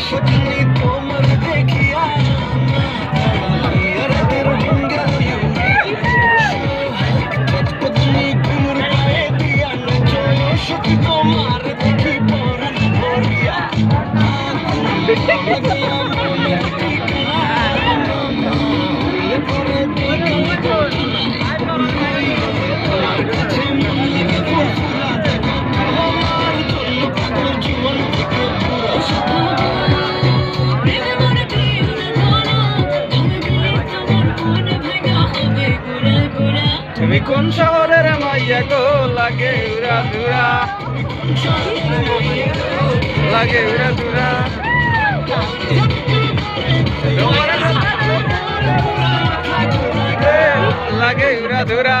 সত্যি তোমার দেখিয়া তুমি কোন শহরের মাইয়া গো? লাগে উড়া দুরা। লাগে উড়া দুরা। লাগে উড়া দুরা।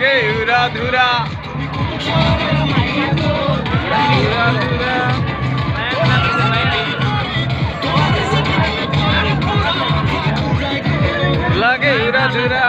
লাগে উরা ধুরা। লাগে উড়া ধুরা